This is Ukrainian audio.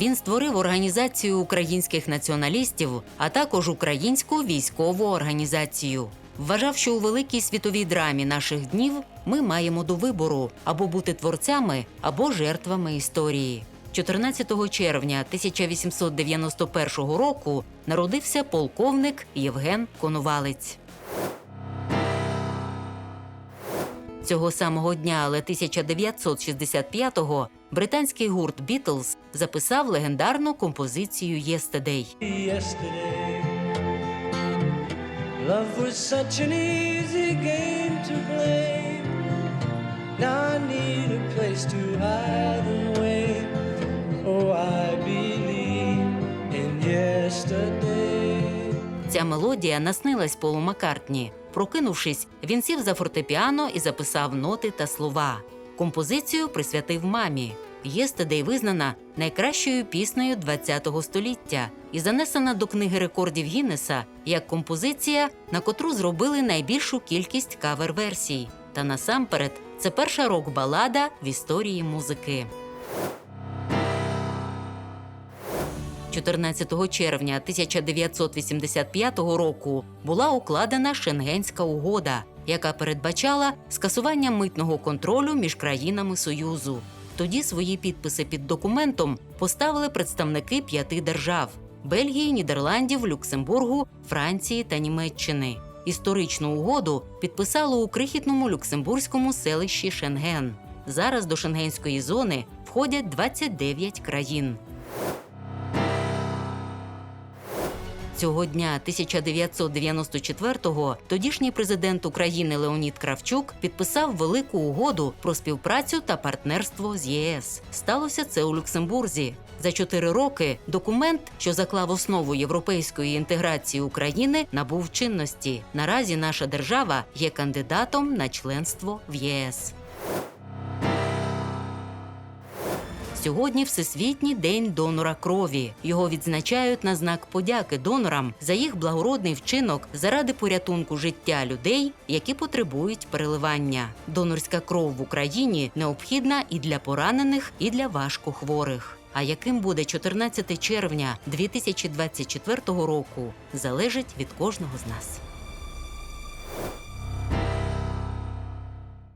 Він створив організацію українських націоналістів, а також українську військову організацію. Вважав, що у великій світовій драмі наших днів ми маємо до вибору або бути творцями, або жертвами історії. 14 червня 1891 року народився полковник Євген Коновалець. Цього самого дня, але 1965-го, британський гурт Бітлз записав легендарну композицію «Yesterday». yesterday. Love was such an easy game to play. Now I need a place to hide away. Oh, I believe in yesterday. Ця мелодія наснилась Полу Маккартні. Прокинувшись, він сів за фортепіано і записав ноти та слова. Композицію присвятив мамі. «Єстедей» визнана найкращою піснею ХХ століття і занесена до книги рекордів Гіннеса як композиція, на котру зробили найбільшу кількість кавер-версій. Та насамперед це перша рок-балада в історії музики. 14 червня 1985 року була укладена Шенгенська угода, яка передбачала скасування митного контролю між країнами Союзу. Тоді свої підписи під документом поставили представники п'яти держав: Бельгії, Нідерландів, Люксембургу, Франції та Німеччини. Історичну угоду підписали у крихітному люксембурзькому селищі Шенген. Зараз до шенгенської зони входять 29 країн. Цього дня 1994-го тодішній президент України Леонід Кравчук підписав велику угоду про співпрацю та партнерство з ЄС. Сталося це у Люксембурзі. За чотири роки документ, що заклав основу європейської інтеграції України, набув чинності. Наразі наша держава є кандидатом на членство в ЄС. Сьогодні Всесвітній день донора крові. Його відзначають на знак подяки донорам за їх благородний вчинок заради порятунку життя людей, які потребують переливання. Донорська кров в Україні необхідна і для поранених, і для важкохворих. А яким буде 14 червня 2024 року, залежить від кожного з нас.